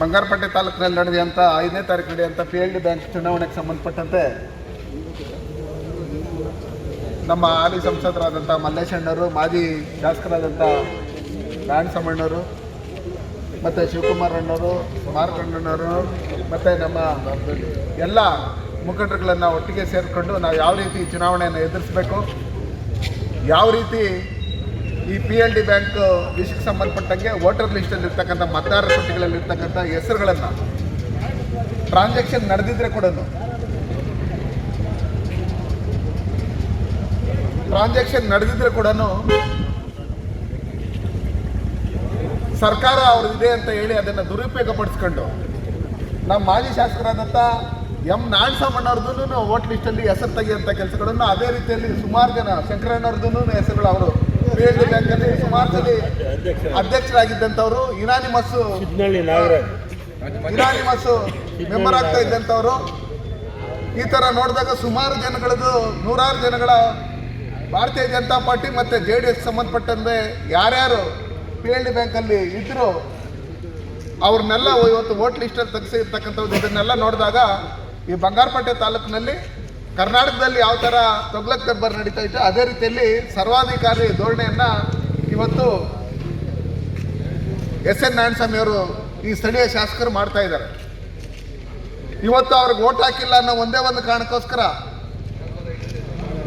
ಬಂಗಾರಪೇಟೆ ತಾಲೂಕಿನಲ್ಲಿ ನಡೆದಂಥ ಐದನೇ ತಾರೀಕು ನಡೆಯುವಂಥ ಪಿ ಎಲ್ ಡಿ ಬ್ಯಾಂಕ್ ಚುನಾವಣೆಗೆ ಸಂಬಂಧಪಟ್ಟಂತೆ ನಮ್ಮ ಹಾಲಿ ಸಂಸದರಾದಂಥ ಮಲ್ಲೇಶ್ ಅಣ್ಣವರು ಮಾಜಿ ಶಾಸಕರಾದಂಥ ಬ್ಯಾಂಡ್ ಸಮಣ್ಣವರು ಮತ್ತು ಶಿವಕುಮಾರ್ ಅಣ್ಣವರು ಮಾರ್ಕಂಡಣ್ಣವರು ಮತ್ತು ನಮ್ಮ ಎಲ್ಲ ಮುಖಂಡರುಗಳನ್ನು ಒಟ್ಟಿಗೆ ಸೇರಿಕೊಂಡು ನಾವು ಯಾವ ರೀತಿ ಚುನಾವಣೆಯನ್ನು ಎದುರಿಸಬೇಕು, ಯಾವ ರೀತಿ ಈ ಪಿ ಎಲ್ ಡಿ ಬ್ಯಾಂಕ್ ವಿಷಯಕ್ಕೆ ಸಂಬಂಧಪಟ್ಟಂಗೆ ವೋಟರ್ ಲಿಸ್ಟಲ್ಲಿ ಇರ್ತಕ್ಕಂಥ ಮತದಾರರ ಪಟ್ಟಿಗಳಲ್ಲಿ ಇರ್ತಕ್ಕಂಥ ಹೆಸರುಗಳನ್ನು ಟ್ರಾನ್ಸಾಕ್ಷನ್ ನಡೆದಿದ್ರೆ ಕೂಡ ಟ್ರಾನ್ಸಾಕ್ಷನ್ ನಡೆದಿದ್ರೆ ಕೂಡ ಸರ್ಕಾರ ಅವ್ರದ್ದಿದೆ ಅಂತ ಹೇಳಿ ಅದನ್ನು ದುರುಪಯೋಗಪಡಿಸ್ಕೊಂಡು ನಮ್ಮ ಮಾಜಿ ಶಾಸಕರಾದಂಥ ಎಂ ನಾರಾಯಣಸ್ವಾಮಣ್ಣವ್ರದ್ದು ವೋಟ್ ಲಿಸ್ಟಲ್ಲಿ ಹೆಸರು ತೆಗೆಯುವಂಥ ಕೆಲಸಗಳನ್ನು ಅದೇ ರೀತಿಯಲ್ಲಿ ಸುಮಾರು ಜನ ಶಂಕರಣ್ಣವ್ರದ್ದು ಹೆಸರುಗಳು ಅವರು ಪಿ ಎಲ್ ಡಿ ಬ್ಯಾಂಕಲ್ಲಿ ಸುಮಾರು ಸಲ ಅಧ್ಯಕ್ಷರಾಗಿದ್ದಂಥವ್ರು ಸಿದ್ನಳ್ಳಿ ನಾಗರಾಜ್. ಇನಾನಿಮಸ್ ಮೆಂಬರ್ ಆಗ್ತಾ ಇದ್ದಂಥವ್ರು. ಈ ಥರ ನೋಡಿದಾಗ ಸುಮಾರು ಜನಗಳದ್ದು ನೂರಾರು ಜನಗಳ ಭಾರತೀಯ ಜನತಾ ಪಾರ್ಟಿ ಮತ್ತು ಜೆ ಡಿ ಎಸ್ ಸಂಬಂಧಪಟ್ಟಂತೆ ಯಾರ್ಯಾರು ಪಿ ಎಲ್ ಡಿ ಬ್ಯಾಂಕಲ್ಲಿ ಇದ್ದರು ಅವ್ರನ್ನೆಲ್ಲ ಇವತ್ತು ವೋಟ್ ಲಿಸ್ಟಲ್ಲಿ ತೆಗೆಸಿರ್ತಕ್ಕಂಥದ್ದು ಇದನ್ನೆಲ್ಲ ನೋಡಿದಾಗ ಈ ಬಂಗಾರಪೇಟೆ ತಾಲೂಕಿನಲ್ಲಿ ಕರ್ನಾಟಕದಲ್ಲಿ ಯಾವ ಥರ ತೊಗ್ಲಕ್ ದರ್ಬಾರ್ ನಡೀತಾ ಇತ್ತು, ಅದೇ ರೀತಿಯಲ್ಲಿ ಸರ್ವಾಧಿಕಾರಿ ಧೋರಣೆಯನ್ನು ಇವತ್ತು ಎಸ್ ಎನ್ ನಾರಾಯಣಸ್ವಾಮಿ ಅವರು ಈ ಸ್ಥಳೀಯ ಶಾಸಕರು ಮಾಡ್ತಾ ಇದ್ದಾರೆ. ಇವತ್ತು ಅವ್ರಿಗೆ ಓಟ್ ಹಾಕಿಲ್ಲ ಅನ್ನೋ ಒಂದೇ ಒಂದು ಕಾರಣಕ್ಕೋಸ್ಕರ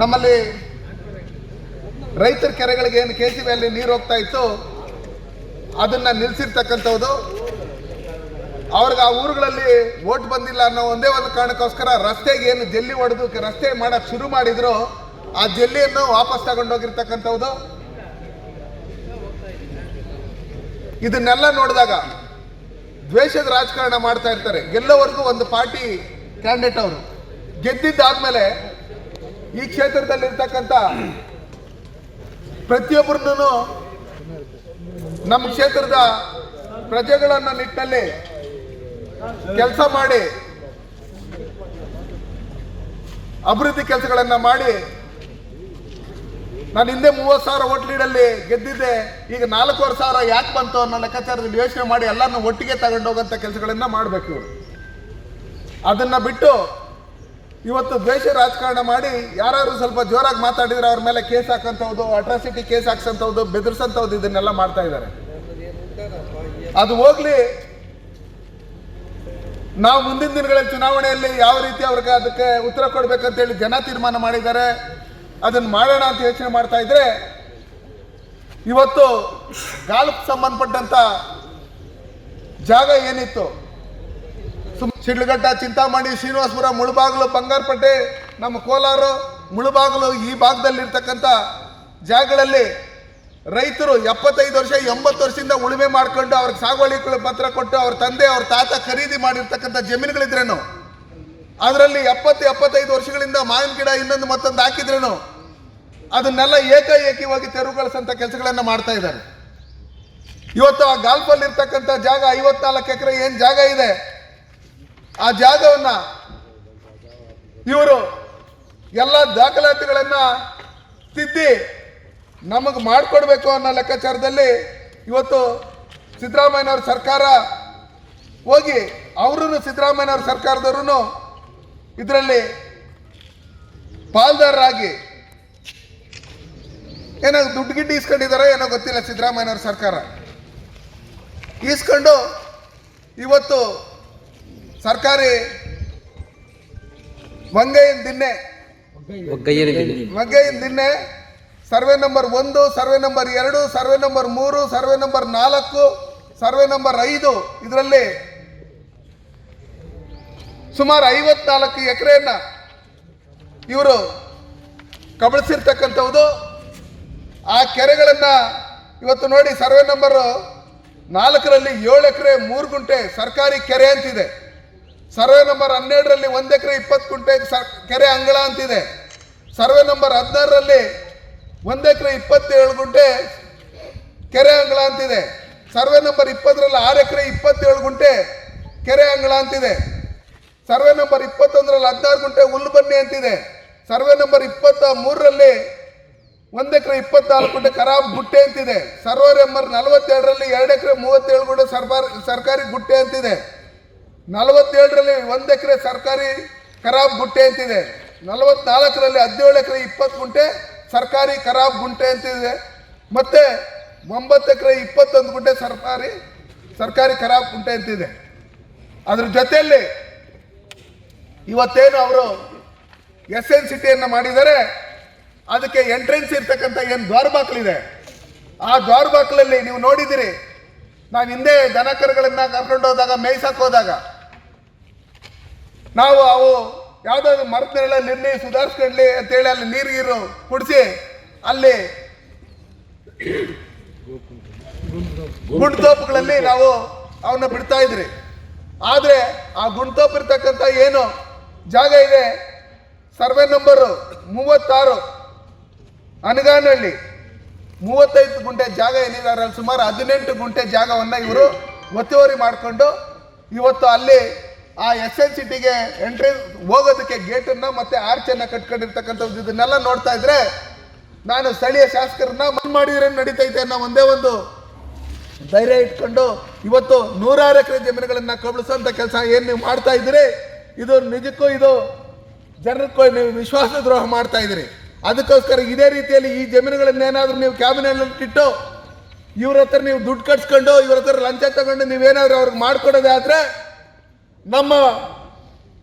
ನಮ್ಮಲ್ಲಿ ರೈತರ ಕೆರೆಗಳಿಗೆ ಏನು ಕೆ ಸಿ ಅಲ್ಲಿ ನೀರು ಹೋಗ್ತಾ ಇತ್ತು, ಅದನ್ನ ನಿಲ್ಲಿಸಿರ್ತಕ್ಕಂಥದ್ದು ಅವ್ರಿಗೆ ಆ ಊರುಗಳಲ್ಲಿ ಓಟ್ ಬಂದಿಲ್ಲ ಅನ್ನೋ ಒಂದೇ ಒಂದು ಕಾರಣಕ್ಕೋಸ್ಕರ ರಸ್ತೆಗೆ ಏನು ಜಲ್ಲಿ ಹೊಡೆದು ರಸ್ತೆ ಮಾಡಕ್ ಶುರು ಮಾಡಿದ್ರು, ಆ ಜಲ್ಲಿಯನ್ನು ವಾಪಸ್ ತಗೊಂಡೋಗಿರ್ತಕ್ಕಂಥದ್ದು ಇದನ್ನೆಲ್ಲ ನೋಡಿದಾಗ ದ್ವೇಷದ ರಾಜಕಾರಣ ಮಾಡ್ತಾ ಇರ್ತಾರೆ. ಗೆಲ್ಲೋವರೆಗೂ ಒಂದು ಪಾರ್ಟಿ ಕ್ಯಾಂಡಿಡೇಟ್ ಅವರು. ಗೆದ್ದಿದ್ದಾದ್ಮೇಲೆ ಈ ಕ್ಷೇತ್ರದಲ್ಲಿರ್ತಕ್ಕಂಥ ಪ್ರತಿಯೊಬ್ಬರನ್ನು ನಮ್ಮ ಕ್ಷೇತ್ರದ ಪ್ರಜೆಗಳನ್ನ ನಿಟ್ಟಿನಲ್ಲಿ ಕೆಲಸ ಮಾಡಿ. ಅಭಿವೃದ್ಧಿ ಕೆಲಸಗಳನ್ನ ಮಾಡಿ. ನಾನು ಹಿಂದೆ ಮೂವತ್ತು ಸಾವಿರ ಓಟ್ ಲೀಡಲ್ಲಿ ಗೆದ್ದಿದ್ದೆ. ಈಗ ನಾಲ್ಕೂವರೆ ಸಾವಿರ ಯಾಕೆ ಬಂತು ಅನ್ನೋ ಲೆಕ್ಕಾಚಾರದಲ್ಲಿ ಯೋಚನೆ ಮಾಡಿ ಎಲ್ಲರನ್ನೂ ಒಟ್ಟಿಗೆ ತಗೊಂಡು ಹೋಗೋಂಥ ಕೆಲಸಗಳನ್ನ ಮಾಡಬೇಕು ಅದನ್ನ ಬಿಟ್ಟು ಇವತ್ತು ದ್ವೇಷ ರಾಜಕಾರಣ ಮಾಡಿ ಯಾರು ಸ್ವಲ್ಪ ಜೋರಾಗಿ ಮಾತಾಡಿದ್ರೆ ಅವ್ರ ಮೇಲೆ ಕೇಸ್ ಹಾಕಂಥವ್ದು ಅಟ್ರಾಸಿಟಿ ಕೇಸ್ ಹಾಕ್ಸಂಥವ್ದು ಬೆದರ್ಸಂಥವ್ದು ಇದನ್ನೆಲ್ಲ ಮಾಡ್ತಾ ಇದ್ದಾರೆ. ಅದು ಹೋಗ್ಲಿ ನಾವು ಮುಂದಿನ ದಿನಗಳಲ್ಲಿ ಚುನಾವಣೆಯಲ್ಲಿ ಯಾವ ರೀತಿ ಅವ್ರಿಗೆ ಅದಕ್ಕೆ ಉತ್ತರ ಕೊಡಬೇಕಂತೇಳಿ ಜನ ತೀರ್ಮಾನ ಮಾಡಿದ್ದಾರೆ, ಅದನ್ನು ಮಾಡೋಣ ಅಂತ ಯೋಚನೆ ಮಾಡ್ತಾ ಇದ್ರೆ, ಇವತ್ತು ಗಾಲ್ಪ್ ಸಂಬಂಧಪಟ್ಟಂತ ಜಾಗ ಏನಿತ್ತು? ಸುಮ್ ಶಿಡ್ಲಘಟ್ಟ, ಚಿಂತಾಮಣಿ, ಶ್ರೀನಿವಾಸಪುರ, ಮುಳುಬಾಗಿಲು, ಬಂಗಾರಪೇಟೆ, ನಮ್ಮ ಕೋಲಾರ, ಮುಳುಬಾಗಿಲು ಈ ಭಾಗದಲ್ಲಿರ್ತಕ್ಕಂಥ ಜಾಗಗಳಲ್ಲಿ ರೈತರು ಎಪ್ಪತ್ತೈದು ವರ್ಷ, ಎಂಬತ್ತು ವರ್ಷದಿಂದ ಉಳುಮೆ ಮಾಡ್ಕೊಂಡು ಅವ್ರಿಗೆ ಸಾಗುವಳಿ ಪತ್ರ ಕೊಟ್ಟು ಅವ್ರ ತಂದೆ, ಅವ್ರ ತಾತ ಖರೀದಿ ಮಾಡಿರ್ತಕ್ಕಂಥ ಜಮೀನುಗಳಿದ್ರೇನು? ಅದರಲ್ಲಿ ಎಪ್ಪತ್ತು, ಎಪ್ಪತ್ತೈದು ವರ್ಷಗಳಿಂದ ಮಾವಿನ ಗಿಡ ಇನ್ನೊಂದು ಮತ್ತೊಂದು ಹಾಕಿದ್ರೇನು? ಅದನ್ನೆಲ್ಲ ಏಕಾಏಕಿವಾಗಿ ತೆರವುಗೊಳಿಸಂತ ಕೆಲಸಗಳನ್ನು ಮಾಡ್ತಾ ಇದ್ದಾರೆ. ಇವತ್ತು ಆ ಗಾಲ್ಫಲ್ಲಿ ಇರ್ತಕ್ಕಂಥ ಜಾಗ, ಐವತ್ನಾಲ್ಕು ಎಕರೆ ಏನು ಜಾಗ ಇದೆ? ಆ ಜಾಗವನ್ನ ಇವರು ಎಲ್ಲ ದಾಖಲಾತಿಗಳನ್ನ ತಿದ್ದಿ ನಮಗೆ ಮಾಡಿಕೊಡ್ಬೇಕು ಅನ್ನೋ ಲೆಕ್ಕಾಚಾರದಲ್ಲಿ ಇವತ್ತು ಸಿದ್ದರಾಮಯ್ಯನವ್ರ ಸರ್ಕಾರ ಹೋಗಿ ಅವರೂ ಸಿದ್ದರಾಮಯ್ಯನವ್ರ ಸರ್ಕಾರದವರು ಇದರಲ್ಲಿ ಪಾಲ್ದಾರರಾಗಿ ಏನೋ ದುಡ್ಡು ಗಿಡ್ಡು ಇಸ್ಕೊಂಡಿದಾರೋ ಏನೋ ಗೊತ್ತಿಲ್ಲ ಸಿದ್ದರಾಮಯ್ಯನವ್ರ ಸರ್ಕಾರ. ಈಸ್ಕೊಂಡು ಇವತ್ತು ಸರ್ಕಾರಿ ಮಂಗೈಯಿಂದ ದಿನ್ನೆ ಮಂಗೈಯಿಂದ ದಿನ್ನೆ ಸರ್ವೆ ನಂಬರ್ ಒಂದು, ಸರ್ವೆ ನಂಬರ್ ಎರಡು, ಸರ್ವೆ ನಂಬರ್ ಮೂರು, ಸರ್ವೆ ನಂಬರ್ ನಾಲ್ಕು, ಸರ್ವೆ ನಂಬರ್ ಐದು. ಇದರಲ್ಲಿ ಸುಮಾರು ಐವತ್ನಾಲ್ಕು ಎಕರೆಯನ್ನ ಇವರು ಕಬಳಿಸಿರ್ತಕ್ಕಂಥವ್ದು. ಆ ಕೆರೆಗಳನ್ನ ಇವತ್ತು ನೋಡಿ ಸರ್ವೆ ನಂಬರ್ ನಾಲ್ಕರಲ್ಲಿ ಏಳು ಎಕರೆ, ಮೂರು ಗುಂಟೆ ಸರ್ಕಾರಿ ಕೆರೆ ಅಂತಿದೆ. ಸರ್ವೆ ನಂಬರ್ ಹನ್ನೆರಡರಲ್ಲಿ ಒಂದು ಎಕರೆ ಇಪ್ಪತ್ತು ಗುಂಟೆ ಕೆರೆ ಅಂಗಳ ಅಂತಿದೆ. ಸರ್ವೆ ನಂಬರ್ ಹದಿನಾರರಲ್ಲಿ ಒಂದು ಎಕರೆ ಇಪ್ಪತ್ತೇಳು ಗುಂಟೆ ಕೆರೆ ಅಂಗಳ ಅಂತಿದೆ. ಸರ್ವೆ ನಂಬರ್ ಇಪ್ಪತ್ತರಲ್ಲಿ ಆರು ಎಕರೆ ಇಪ್ಪತ್ತೇಳು ಗುಂಟೆ ಕೆರೆ ಅಂಗಳ ಅಂತಿದೆ. ಸರ್ವೆ ನಂಬರ್ ಇಪ್ಪತ್ತೊಂದರಲ್ಲಿ ಹದಿನಾರು ಗುಂಟೆ ಹುಲ್ಲು ಬನ್ನಿ ಅಂತಿದೆ. ಸರ್ವೆ ನಂಬರ್ ಇಪ್ಪತ್ತ ಮೂರರಲ್ಲಿ ಒಂದ್ ಎಕರೆ ಇಪ್ಪತ್ನಾಲ್ಕು ಗುಂಟೆ ಖರಾಬ್ ಗುಟ್ಟೆ ಅಂತಿದೆ. ಸರ್ವೆ ನಂಬರ್ ನಲವತ್ತೆರಡರಲ್ಲಿ ಎರಡು ಎಕರೆ ಮೂವತ್ತೇಳು ಗುಂಟೆ ಸರ್ಕಾರಿ ಸರ್ಕಾರಿ ಗುಟ್ಟೆ ಅಂತಿದೆ. ನಲವತ್ತೇಳರಲ್ಲಿ ಒಂದು ಎಕರೆ ಸರ್ಕಾರಿ ಖರಾಬ್ ಗುಟ್ಟೆ ಅಂತಿದೆ. ನಲವತ್ನಾಲ್ಕರಲ್ಲಿ ಹದಿನೇಳು ಎಕರೆ ಇಪ್ಪತ್ತು ಗುಂಟೆ ಸರ್ಕಾರಿ ಖರಾಬ್ ಗುಂಟೆ ಅಂತಿದೆ. ಮತ್ತೆ ಒಂಬತ್ತು ಎಕರೆ ಇಪ್ಪತ್ತೊಂದು ಗುಂಟೆ ಸರ್ಕಾರಿ ಸರ್ಕಾರಿ ಖರಾಬ್ ಗುಂಟೆ ಅಂತಿದೆ. ಅದ್ರ ಜೊತೆಯಲ್ಲಿ ಇವತ್ತೇನು ಅವರು ಎಸ್ ಎನ್ ಸಿಟಿಯನ್ನು ಮಾಡಿದರೆ ಅದಕ್ಕೆ ಎಂಟ್ರೆನ್ಸ್ ಇರ್ತಕ್ಕಂಥ ಏನು ದ್ವಾರ ಬಾಗಿಲಿದೆ ಆ ದ್ವಾರ ಬಾಗಿಲಲ್ಲಿ ನೀವು ನೋಡಿದಿರಿ ನಾನು ಹಿಂದೆ ದನ ಕರುಗಳನ್ನು ಕರ್ಕೊಂಡು ಹೋದಾಗ ಮೇಯ್ಸಕ್ಕೆ ಹೋದಾಗ, ನಾವು ಅವು ಯಾವುದಾದ್ರು ಮರದ ನೆರಳ ನಿರ್ಣಯ ಸುಧಾರಿಸ್ಕೊಳ್ಳಿ ಅಂತೇಳಿ ಅಲ್ಲಿ ನೀರು ಕುಡಿಸಿ, ಅಲ್ಲಿ ಗುಂಡ್ತೋಪುಗಳಲ್ಲಿ ನಾವು ಅವನ್ನ ಬಿಡ್ತಾ ಇದ್ರಿ. ಆದರೆ ಆ ಗುಂಡ್ತೋಪ್ ಇರ್ತಕ್ಕಂಥ ಏನು ಜಾಗ ಇದೆ? ಸರ್ವೆ ನಂಬರು ಮೂವತ್ತಾರು ಅನಗಾನಹಳ್ಳಿ. ಮೂವತ್ತೈದು ಗುಂಟೆ ಜಾಗ ಏನಿದ್ದಾರೆ ಅದರಲ್ಲಿ ಸುಮಾರು ಹದಿನೆಂಟು ಗುಂಟೆ ಜಾಗವನ್ನು ಇವರು ಒತ್ತುವರಿ ಮಾಡಿಕೊಂಡು ಇವತ್ತು ಅಲ್ಲಿ ಆ ಎಸ್ ಎನ್ ಸಿಟಿಗೆ ಎಂಟ್ರಿ ಹೋಗೋದಕ್ಕೆ ಗೇಟನ್ನು ಮತ್ತೆ ಆರ್ಚನ್ನು ಕಟ್ಕೊಂಡಿರ್ತಕ್ಕಂಥದ್ದು ಇದನ್ನೆಲ್ಲ ನೋಡ್ತಾ ಇದ್ರೆ ನಾನು ಸ್ಥಳೀಯ ಶಾಸಕರನ್ನ ಮನ್ ಮಾಡಿದ್ರೆ ನಡೀತೈತೆ ಅನ್ನೋ ಒಂದೇ ಒಂದು ಧೈರ್ಯ ಇಟ್ಕೊಂಡು ಇವತ್ತು ನೂರಾರು ಎಕರೆ ಜಮೀನುಗಳನ್ನ ಕಬಳಿಸುವಂತ ಕೆಲಸ ಏನು ನೀವು ಮಾಡ್ತಾ ಇದ್ದೀರಿ? ಇದು ನಿಜಕ್ಕೂ ಇದು ಜನಕ್ಕೂ ನೀವು ವಿಶ್ವಾಸ ದ್ರೋಹ ಮಾಡ್ತಾ ಇದ್ದೀರಿ. ಅದಕ್ಕೋಸ್ಕರ ಇದೇ ರೀತಿಯಲ್ಲಿ ಈ ಜಮೀನುಗಳನ್ನೇನಾದರೂ ನೀವು ಕ್ಯಾಬಿನೆಟ್ ಇಟ್ಟು ಇವ್ರ ಹತ್ರ ನೀವು ದುಡ್ಡು ಕಟ್ಸ್ಕೊಂಡು ಇವ್ರ ಹತ್ರ ಲಂಚ ತಗೊಂಡು ನೀವೇನಾದ್ರೂ ಅವ್ರಿಗೆ ಮಾಡ್ಕೊಡೋದೇ ಆದ್ರೆ ನಮ್ಮ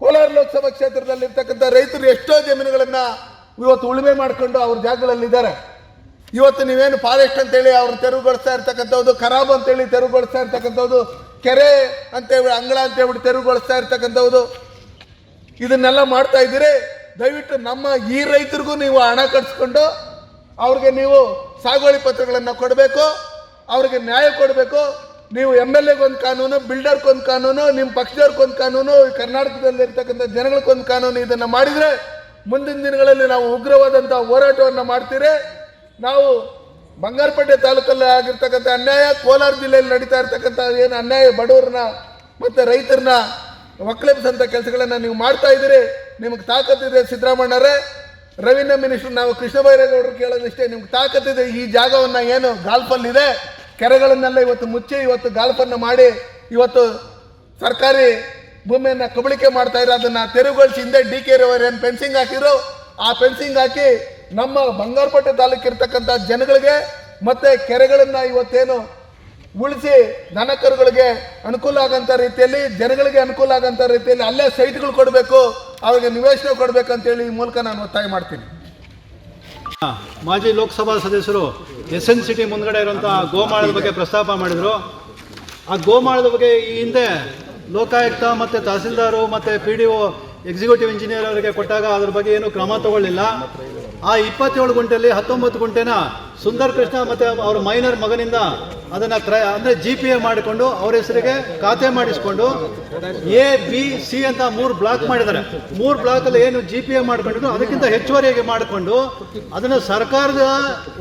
ಕೋಲಾರ ಲೋಕಸಭಾ ಕ್ಷೇತ್ರದಲ್ಲಿರ್ತಕ್ಕಂಥ ರೈತರು ಎಷ್ಟೋ ಜಮೀನುಗಳನ್ನು ಇವತ್ತು ಉಳುಮೆ ಮಾಡ್ಕೊಂಡು ಅವ್ರ ಜಾಗಗಳಲ್ಲಿದ್ದಾರೆ ಇವತ್ತು ನೀವೇನು ಫಾರೆಸ್ಟ್ ಅಂತೇಳಿ ಅವ್ರು ತೆರವುಗೊಳಿಸ್ತಾ ಇರ್ತಕ್ಕಂಥದ್ದು ಖರಾಬ್ ಅಂತೇಳಿ ತೆರವುಗೊಳಿಸ್ತಾ ಇರ್ತಕ್ಕಂಥದ್ದು, ಕೆರೆ ಅಂತೇಳಿ ಅಂಗಳ ಅಂತೇಳಿ ತೆರವುಗೊಳಿಸ್ತಾ ಇರ್ತಕ್ಕಂಥದ್ದು, ಇದನ್ನೆಲ್ಲ ಮಾಡ್ತಾ ಇದ್ದೀರಿ. ದಯವಿಟ್ಟು ನಮ್ಮ ಈ ರೈತರಿಗೂ ನೀವು ಹಣ ಕಟ್ಸ್ಕೊಂಡು ಅವ್ರಿಗೆ ನೀವು ಸಾಗುವಳಿ ಪತ್ರಗಳನ್ನು ಕೊಡಬೇಕು, ಅವ್ರಿಗೆ ನ್ಯಾಯ ಕೊಡಬೇಕು ನೀವು ಎಂ ಎಲ್ ಎಗೊಂದು ಕಾನೂನು, ಬಿಲ್ಡರ್ಗೊಂದು ಕಾನೂನು ನಿಮ್ಮ ಪಕ್ಷದವ್ರಿಗೊಂದು ಕಾನೂನು ಕರ್ನಾಟಕದಲ್ಲಿರ್ತಕ್ಕಂಥ ಕರ್ನಾಟಕದಲ್ಲಿ ಇರ್ತಕ್ಕಂಥ ಜನಗಳಿಗೊಂದು ಕಾನೂನು ಇದನ್ನು ಮಾಡಿದರೆ ಮುಂದಿನ ದಿನಗಳಲ್ಲಿ ನಾವು ಉಗ್ರವಾದಂಥ ಹೋರಾಟವನ್ನು ಮಾಡ್ತೀರಿ. ನಾವು ಬಂಗಾರಪೇಟೆ ತಾಲೂಕಲ್ಲಿ ಆಗಿರ್ತಕ್ಕಂಥ ಅನ್ಯಾಯ, ಕೋಲಾರ ಜಿಲ್ಲೆಯಲ್ಲಿ ನಡೀತಾ ಇರ್ತಕ್ಕಂಥ ಏನು ಅನ್ಯಾಯ, ಬಡವರನ್ನ ಮತ್ತು ರೈತರನ್ನ ಒಕ್ಕಲೆಬ್ಸಂಥ ಕೆಲಸಗಳನ್ನು ನೀವು ಮಾಡ್ತಾ ಇದ್ದೀರಿ. ನಿಮಗೆ ತಾಕತ್ತಿದೆ ಸಿದ್ದರಾಮಣ್ಣರೇ ರವೀಂದ್ರ ಮಿನಿಸ್ಟರ್ ನಾವು ಕೃಷ್ಣ ಬೈರೇಗೌಡರು ಕೇಳೋದಿಷ್ಟೇ, ನಿಮ್ಗೆ ತಾಕತ್ತಿದೆ ಈ ಜಾಗವನ್ನು ಏನು ಗಾಲ್ಫಲ್ಲಿದೆ ಕೆರೆಗಳನ್ನೆಲ್ಲ ಇವತ್ತು ಮುಚ್ಚಿ, ಇವತ್ತು ಗಾಲ್ಫನ್ನು ಮಾಡಿ, ಇವತ್ತು ಸರ್ಕಾರಿ ಭೂಮಿಯನ್ನು ಕಬಳಿಕೆ ಮಾಡ್ತಾ ಇರೋ ಅದನ್ನು ತೆರವುಗೊಳಿಸಿ ಹಿಂದೆ ಡಿ ಕೆ ಏನು ಫೆನ್ಸಿಂಗ್ ಹಾಕಿದ್ರು, ಆ ಫೆನ್ಸಿಂಗ್ ಹಾಕಿ ನಮ್ಮ ಬಂಗಾರಪೇಟೆ ತಾಲೂಕಿರ್ತಕ್ಕಂಥ ಜನಗಳಿಗೆ ಮತ್ತು ಕೆರೆಗಳನ್ನು ಇವತ್ತೇನು ಉಳಿಸಿ ದನಕರುಗಳಿಗೆ ಅನುಕೂಲ ಆಗೋಂಥ ರೀತಿಯಲ್ಲಿ, ಜನಗಳಿಗೆ ಅನುಕೂಲ ಆಗೋಂಥ ರೀತಿಯಲ್ಲಿ ಅಲ್ಲೇ ಸೈಟ್ಗಳು ಕೊಡಬೇಕು, ಅವರಿಗೆ ನಿವೇಶನ ಕೊಡಬೇಕಂತೇಳಿ ಈ ಮೂಲಕ ನಾನು ಒತ್ತಾಯ ಮಾಡ್ತೀನಿ. ಮಾಜಿ ಲೋಕಸಭಾ ಸದಸ್ಯರು ಎಸ್ ಎನ್ ಸಿಟಿ ಮುಂದ್ಗಡೆ ಇರುವಂಥ ಗೋಮಾಳದ ಬಗ್ಗೆ ಪ್ರಸ್ತಾಪ ಮಾಡಿದರು. ಆ ಗೋಮಾಳದ ಬಗ್ಗೆ ಈ ಹಿಂದೆ ಲೋಕಾಯುಕ್ತ ಮತ್ತು ತಹಸೀಲ್ದಾರು ಮತ್ತು P D O executive engineer ಅವರಿಗೆ ಕೊಟ್ಟಾಗ ಅದ್ರ ಬಗ್ಗೆ ಏನು ಕ್ರಮ ತಗೊಳ್ಳಿಲ್ಲ. ಆ ಇಪ್ಪತ್ತೇಳು ಗುಂಟೆಯಲ್ಲಿ ಹತ್ತೊಂಬತ್ತು ಗುಂಟೆನ ಸುಂದರ್ ಕೃಷ್ಣ ಮತ್ತು ಅವ್ರ ಮೈನರ್ ಮಗನಿಂದ ಅದನ್ನು ಕ್ರಯ, ಅಂದರೆ ಜಿ ಪಿ ಎ ಮಾಡಿಕೊಂಡು ಅವ್ರ ಹೆಸರಿಗೆ ಖಾತೆ ಮಾಡಿಸ್ಕೊಂಡು ಎ ಬಿ ಸಿ ಅಂತ ಮೂರು ಬ್ಲಾಕ್ ಮಾಡಿದ್ದಾರೆ. ಮೂರು ಬ್ಲಾಕಲ್ಲಿ ಏನು ಜಿ ಪಿ ಎ ಮಾಡ್ಕೊಂಡಿದ್ರು ಅದಕ್ಕಿಂತ ಹೆಚ್ಚುವರಿಯಾಗಿ ಮಾಡಿಕೊಂಡು ಅದನ್ನು ಸರ್ಕಾರದ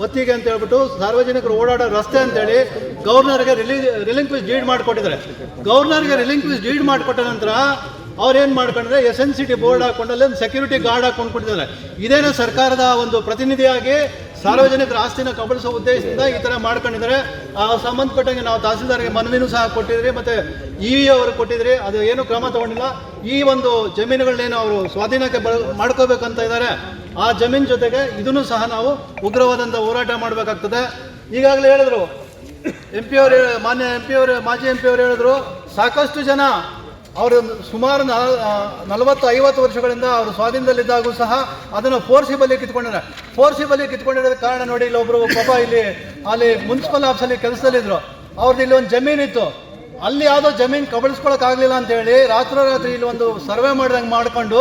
ಒತ್ತಿಗೆ ಅಂತ ಹೇಳ್ಬಿಟ್ಟು ಸಾರ್ವಜನಿಕರು ಓಡಾಡೋ ರಸ್ತೆ ಅಂತೇಳಿ ಗವರ್ನರ್ಗೆ ರಿಲಿ ರಿಲಿಂಕ್ವಿಸ್ ಡೀಡ್ ಮಾಡಿಕೊಟ್ಟಿದ್ದಾರೆ. ಗವರ್ನರ್ಗೆ ರಿಲಿಂಕ್ವಿಸ್ ಡೀಡ್ ಮಾಡಿಕೊಟ್ಟ ನಂತರ ಅವ್ರೇನು ಮಾಡ್ಕೊಂಡ್ರೆ S N C T board ಹಾಕೊಂಡಲ್ಲಿ ಅಲ್ಲೊಂದು ಸೆಕ್ಯೂರಿಟಿ ಗಾರ್ಡ್ ಹಾಕೊಂಡು ಕೊಟ್ಟಿದ್ದಾರೆ ಇದೇನೋ ಸರ್ಕಾರದ ಒಂದು ಪ್ರತಿನಿಧಿಯಾಗಿ ಸಾರ್ವಜನಿಕರ ಆಸ್ತಿನ ಕಬಳಿಸೋ ಉದ್ದೇಶದಿಂದ ಈ ಥರ ಮಾಡ್ಕೊಂಡಿದ್ದಾರೆ. ಆ, ಸಂಬಂಧಪಟ್ಟಂಗೆ ನಾವು ತಹಸೀಲ್ದಾರ್ಗೆ ಮನವಿನೂ ಸಹ ಕೊಟ್ಟಿದ್ರಿ, ಮತ್ತು ಇ ಅವರು ಕೊಟ್ಟಿದ್ರಿ. ಅದು ಏನು ಕ್ರಮ ತಗೊಂಡಿಲ್ಲ. ಈ ಒಂದು ಜಮೀನುಗಳನ್ನೇನು ಅವರು ಸ್ವಾಧೀನಕ್ಕೆ ಬಳ, ಮಾಡ್ಕೋಬೇಕಂತ ಇದ್ದಾರೆ. ಆ ಜಮೀನು ಜೊತೆಗೆ ಇದನ್ನು ಸಹ ನಾವು ಉಗ್ರವಾದಂಥ ಹೋರಾಟ ಮಾಡಬೇಕಾಗ್ತದೆ. ಈಗಾಗಲೇ ಹೇಳಿದ್ರು ಎಂ ಪಿ ಅವರು, ಮಾನ್ಯ ಎಂ ಪಿ ಅವರು, ಮಾಜಿ ಎಂ ಪಿ ಅವರು ಹೇಳಿದ್ರು, ಸಾಕಷ್ಟು ಜನ ಅವರು ಸುಮಾರು ನಲವತ್ತು, ಐವತ್ತು ವರ್ಷಗಳಿಂದ ಅವರು ಸ್ವಾಧೀನದಲ್ಲಿದ್ದಾಗೂ ಸಹ ಅದನ್ನು ಫೋರ್ಸಿಬಲಿ ಕಿತ್ಕೊಂಡಿದ್ದಾರೆ. ಫೋರ್ಸಿಬಲಿ ಕಿತ್ಕೊಂಡಿರೋದ ಕಾರಣ ನೋಡಿ, ಇಲ್ಲಿ ಒಬ್ಬರು ಪಾಪ ಇಲ್ಲಿ, ಅಲ್ಲಿ ಮುನ್ಸಿಪಲ್ ಆಫೀಸಲ್ಲಿ ಕೆಲಸದಲ್ಲಿದ್ದರು ಅವ್ರದ್ದು ಇಲ್ಲಿ ಒಂದು ಜಮೀನಿತ್ತು ಅಲ್ಲಿ ಯಾವುದೋ ಜಮೀನು ಕಬಳಿಸ್ಕೊಳಕ್ಕಾಗಲಿಲ್ಲ ಅಂತ ಹೇಳಿ ರಾತ್ರೋರಾತ್ರಿ ಇಲ್ಲಿ ಒಂದು ಸರ್ವೆ ಮಾಡಿದಂಗೆ ಮಾಡಿಕೊಂಡು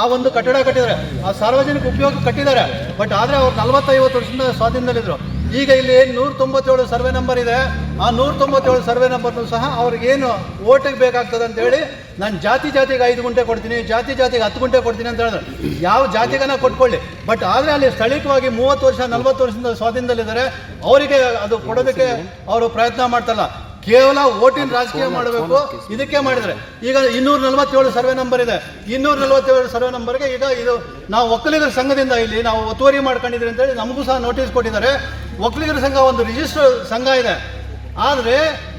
ಆ ಒಂದು ಕಟ್ಟಡ ಕಟ್ಟಿದ್ದಾರೆ. ಆ ಸಾರ್ವಜನಿಕ ಉಪಯೋಗ ಕಟ್ಟಿದ್ದಾರೆ. ಬಟ್ ಆದರೆ ಅವ್ರು ನಲವತ್ತೈವತ್ತು ವರ್ಷದಿಂದ ಸ್ವಾಧೀನದಲ್ಲಿದ್ದರು ಈಗ ಇಲ್ಲಿ ನೂರ ತೊಂಬತ್ತೇಳು ಸರ್ವೆ ನಂಬರ್ ಇದೆ. ಆ ನೂರ ತೊಂಬತ್ತೇಳು ಸರ್ವೆ ನಂಬರ್ನು ಸಹ ಅವ್ರಿಗೇನು ಓಟಿಗೆ ಬೇಕಾಗ್ತದೆ ಅಂತ ಹೇಳಿ ನಾನು ಜಾತಿ ಜಾತಿಗೆ ಐದು ಗುಂಟೆ ಕೊಡ್ತೀನಿ ಜಾತಿ ಜಾತಿಗೆ ಹತ್ತು ಗುಂಟೆ ಕೊಡ್ತೀನಿ ಅಂತ ಹೇಳಿದ್ರೆ. ಯಾವ ಜಾತಿಗನ ಕೊಟ್ಕೊಳ್ಳಿ. ಬಟ್ ಆದರೆ ಅಲ್ಲಿ ಸ್ಥಳೀಯವಾಗಿ ಮೂವತ್ತು ವರ್ಷ ನಲ್ವತ್ತು ವರ್ಷದಿಂದ ಸ್ವಾಧೀನದಲ್ಲಿದ್ದಾರೆ. ಅವರಿಗೆ ಅದು ಕೊಡೋದಕ್ಕೆ ಅವರು ಪ್ರಯತ್ನ ಮಾಡ್ತಾರಲ್ಲ. ಕೇವಲ ಓಟಿನ ರಾಜಕೀಯ ಮಾಡಬೇಕು. ಇದಕ್ಕೆ ಮಾಡಿದ್ರೆ. ಈಗ ಇನ್ನೂರ ನಲವತ್ತೇಳು ಸರ್ವೆ ನಂಬರ್ ಇದೆ. ಇನ್ನೂರ ನಲವತ್ತೇಳು ಸರ್ವೆ ನಂಬರ್ಗೆ ಈಗ ಇದು ನಾವು ಒಕ್ಕಲಿಗರ ಸಂಘದಿಂದ ಇಲ್ಲಿ ನಾವು ಒತ್ತುವರಿ ಅಂತ ಅಂತೇಳಿ ನಮಗೂ ಸಹ ನೋಟಿಸ್ ಕೊಟ್ಟಿದ್ದಾರೆ. ಒಕ್ಕಲಿಗರ ಸಂಘ ಒಂದು ರಿಜಿಸ್ಟರ್ ಸಂಘ ಇದೆ. ಆದರೆ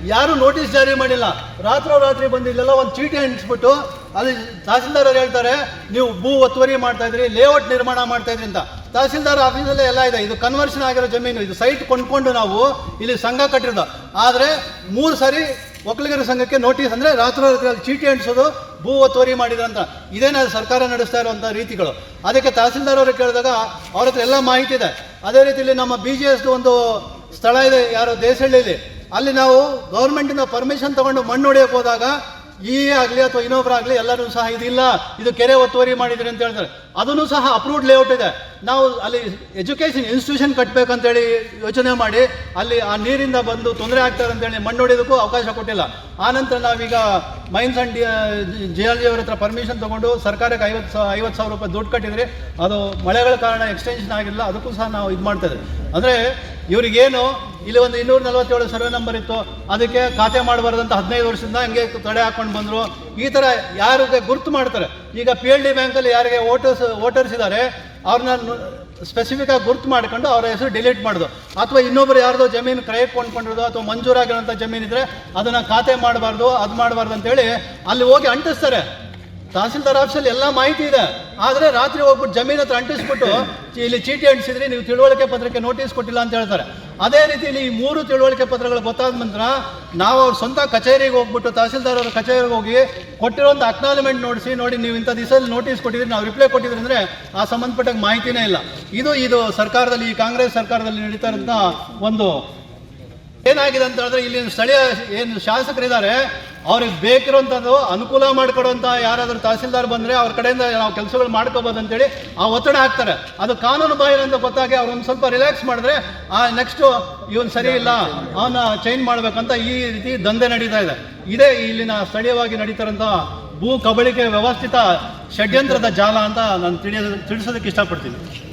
ಯಾರು ನೋಟಿಸ್ ಜಾರಿ ಮಾಡಿಲ್ಲ. ರಾತ್ರೋರಾತ್ರಿ ಬಂದು ಇಲ್ಲೆಲ್ಲ ಒಂದು ಚೀಟಿ ಅಂಟಿಸ್ಬಿಟ್ಟು ಅಲ್ಲಿ ತಹಸೀಲ್ದಾರ್ ಅವ್ರು ಹೇಳ್ತಾರೆ ನೀವು ಭೂ ಒತ್ತುವರಿ ಮಾಡ್ತಾ ಇದ್ರಿ ಲೇಔಟ್ ನಿರ್ಮಾಣ ಮಾಡ್ತಾ ಇದ್ರಿ ಅಂತ. ತಹಸೀಲ್ದಾರ್ ಆಫೀಸಲ್ಲೇ ಎಲ್ಲ ಇದೆ. ಇದು ಕನ್ವರ್ಷನ್ ಆಗಿರೋ ಜಮೀನು. ಇದು ಸೈಟ್ ಕೊಂಡ್ಕೊಂಡು ನಾವು ಇಲ್ಲಿ ಸಂಘ ಕಟ್ಟಿರೋದು. ಆದರೆ ಮೂರು ಸಾರಿ ಒಕ್ಕಲಿಗರ ಸಂಘಕ್ಕೆ ನೋಟಿಸ್ ಅಂದರೆ ಅಲ್ಲಿ ಚೀಟಿ ಅಂಟಿಸೋದು, ಭೂ ಒತ್ತುವರಿ ಮಾಡಿದ್ರಂತ ಇದೇನ ಸರ್ಕಾರ ನಡೆಸ್ತಾ ಇರುವಂಥ ರೀತಿಗಳು. ಅದಕ್ಕೆ ತಹಸೀಲ್ದಾರ್ ಅವರು ಕೇಳಿದಾಗ ಅವ್ರ ಹತ್ರ ಎಲ್ಲ ಮಾಹಿತಿ ಇದೆ. ಅದೇ ರೀತಿಯಲ್ಲಿ ನಮ್ಮ ಬಿ ಜಿ ಎಸ್ದು ಒಂದು ಸ್ಥಳ ಇದೆ, ಯಾರು ದೇಸಹಳ್ಳಿಯಲ್ಲಿ ಅಲ್ಲಿ ನಾವು ಗೌರ್ಮೆಂಟಿಂದ ಪರ್ಮಿಷನ್ ತಗೊಂಡು ಮಣ್ಣು ಹೊಡೆಯಕ್ಕೆ ಹೋದಾಗ ಈ ಆಗಲಿ ಅಥವಾ ಇನ್ನೊಬ್ಬರಾಗಲಿ ಎಲ್ಲರೂ ಸಹ ಇದಿಲ್ಲ, ಇದು ಕೆರೆ ಒತ್ತುವರಿ ಮಾಡಿದ್ರಿ ಅಂತ ಹೇಳ್ತಾರೆ. ಅದನ್ನು ಸಹ ಅಪ್ರೂವ್ಡ್ ಲೇಔಟ್ ಇದೆ. ನಾವು ಅಲ್ಲಿ ಎಜುಕೇಷನ್ ಇನ್ಸ್ಟಿಟ್ಯೂಷನ್ ಕಟ್ಟಬೇಕಂತೇಳಿ ಯೋಚನೆ ಮಾಡಿ ಅಲ್ಲಿ ಆ ನೀರಿಂದ ಬಂದು ತೊಂದರೆ ಆಗ್ತಾರೆ ಅಂತೇಳಿ ಮಣ್ಣು ಹೊಡೆಯೋದಕ್ಕೂ ಅವಕಾಶ ಕೊಟ್ಟಿಲ್ಲ. ಆನಂತರ ನಾವೀಗ mines and G R G ಅವ್ರ ಹತ್ರ ಪರ್ಮಿಷನ್ ತೊಗೊಂಡು ಸರ್ಕಾರಕ್ಕೆ ಐವತ್ತು ಸಾ, ಐವತ್ತು ಸಾವಿರ ರೂಪಾಯಿ ದುಡ್ಡು ಕಟ್ಟಿದರೆ ಅದು ಮಳೆಗಳ ಕಾರಣ ಎಕ್ಸ್ಟೆನ್ಷನ್ ಆಗಿಲ್ಲ, ಅದಕ್ಕೂ ಸಹ ನಾವು ಇದು ಮಾಡ್ತೇವೆ ಅಂದರೆ ಇವರಿಗೇನು ಇಲ್ಲಿ ಒಂದು ಇನ್ನೂರ ನಲವತ್ತೇಳು ಸರ್ವೆ ನಂಬರ್ ಇತ್ತು, ಅದಕ್ಕೆ ಖಾತೆ ಮಾಡಬಾರ್ದಂತ ಹದಿನೈದು ವರ್ಷದಿಂದ ಹಂಗೆ ತಡೆ ಹಾಕೊಂಡು ಬಂದರು. ಈ ಥರ ಯಾರಿಗೆ ಗುರ್ತು ಮಾಡ್ತಾರೆ. ಈಗ ಪಿ ಎಲ್ ಡಿ ಬ್ಯಾಂಕಲ್ಲಿ ಯಾರಿಗೆ ವೋಟರ್ಸ್ ವೋಟರ್ಸ್ ಇದ್ದಾರೆ ಅವ್ರನ್ನ ಸ್ಪೆಸಿಫಿಕ್ ಆಗಿ ಗುರ್ತು ಮಾಡ್ಕೊಂಡು ಅವರ ಹೆಸರು ಡಿಲೀಟ್ ಮಾಡೋದು. ಅಥವಾ ಇನ್ನೊಬ್ಬರು ಯಾರ್ದೋ ಜಮೀನು ಕ್ರಯಕ್ಕೆ ಕೊಂಡ್ಕೊಂಡಿರೋದು ಅಥವಾ ಮಂಜೂರಾಗಿರೋಂಥ ಜಮೀನು ಇದ್ರೆ ಅದನ್ನ ಖಾತೆ ಮಾಡಬಾರ್ದು, ಅದು ಮಾಡಬಾರ್ದು ಅಂತೇಳಿ ಅಲ್ಲಿ ಹೋಗಿ ಅಂಟಿಸ್ತಾರೆ. ತಹಸೀಲ್ದಾರ್ ಆಫೀಸಲ್ಲಿ ಎಲ್ಲ ಮಾಹಿತಿ ಇದೆ. ಆದರೆ ರಾತ್ರಿ ಹೋಗ್ಬಿಟ್ಟು ಜಮೀನು ಹತ್ರ ಅಂಟಿಸ್ಬಿಟ್ಟು ಇಲ್ಲಿ ಚೀಟಿ ಅಂಟಿಸಿದ್ರಿ ನೀವು ತಿಳುವಳಿಕೆ ಪತ್ರಕ್ಕೆ ನೋಟಿಸ್ ಕೊಟ್ಟಿಲ್ಲ ಅಂತ ಹೇಳ್ತಾರೆ. ಅದೇ ರೀತಿಯಲ್ಲಿ ಈ ಮೂರು ತಿಳುವಳಿಕೆ ಪತ್ರಗಳು ಗೊತ್ತಾದ ನಂತರ ನಾವು ಅವ್ರ ಸ್ವಂತ ಕಚೇರಿಗೆ ಹೋಗ್ಬಿಟ್ಟು ತಹಸೀಲ್ದಾರ್ ಅವರ ಕಚೇರಿಗೆ ಹೋಗಿ ಕೊಟ್ಟಿರೋಂಥ ಅಕ್ನಾಲಜ್ಮೆಂಟ್ ನೋಡಿಸಿ, ನೋಡಿ ನೀವು ಇಂಥ ದಿವಸದಲ್ಲಿ ನೋಟಿಸ್ ಕೊಟ್ಟಿದ್ರಿ ನಾವು ರಿಪ್ಲೈ ಕೊಟ್ಟಿದ್ರಿ ಅಂದರೆ ಆ ಸಂಬಂಧಪಟ್ಟ ಮಾಹಿತಿನೇ ಇಲ್ಲ. ಇದು ಇದು ಸರ್ಕಾರದಲ್ಲಿ, ಈ ಕಾಂಗ್ರೆಸ್ ಸರ್ಕಾರದಲ್ಲಿ ನಡೀತಾ ಇರೋಂಥ ಒಂದು ಏನಾಗಿದೆ ಅಂತ ಹೇಳಿದ್ರೆ ಇಲ್ಲಿ ಸ್ಥಳೀಯ ಏನು ಶಾಸಕರಿದ್ದಾರೆ ಅವ್ರಿಗೆ ಬೇಕಿರೋಂಥದ್ದು ಅನುಕೂಲ ಮಾಡಿಕೊಡುವಂಥ ಯಾರಾದರೂ ತಹಸೀಲ್ದಾರ್ ಬಂದರೆ ಅವ್ರ ಕಡೆಯಿಂದ ನಾವು ಕೆಲಸಗಳು ಮಾಡ್ಕೋಬೋದು ಅಂತೇಳಿ ಆ ಒತ್ತಡ ಹಾಕ್ತಾರೆ. ಅದು ಕಾನೂನು ಬಾಹಿರ ಅಂತ ಗೊತ್ತಾಗಿ ಅವ್ರು ಒಂದು ಸ್ವಲ್ಪ ರಿಲ್ಯಾಕ್ಸ್ ಮಾಡಿದ್ರೆ, ಆ ನೆಕ್ಸ್ಟು ಇವನು ಸರಿ ಇಲ್ಲ ಅವನ್ನ ಚೇಂಜ್ ಮಾಡಬೇಕಂತ ಈ ರೀತಿ ದಂಧೆ ನಡೀತಾ ಇದೆ. ಇದೇ ಇಲ್ಲಿನ ಸ್ಥಳೀಯವಾಗಿ ನಡೀತಾರಂಥ ಭೂ ಕಬಳಿಕೆ ವ್ಯವಸ್ಥಿತ ಷಡ್ಯಂತ್ರದ ಜಾಲ ಅಂತ ನಾನು ತಿಳಿಯೋದು ತಿಳಿಸೋದಕ್ಕೆ ಇಷ್ಟಪಡ್ತೀನಿ.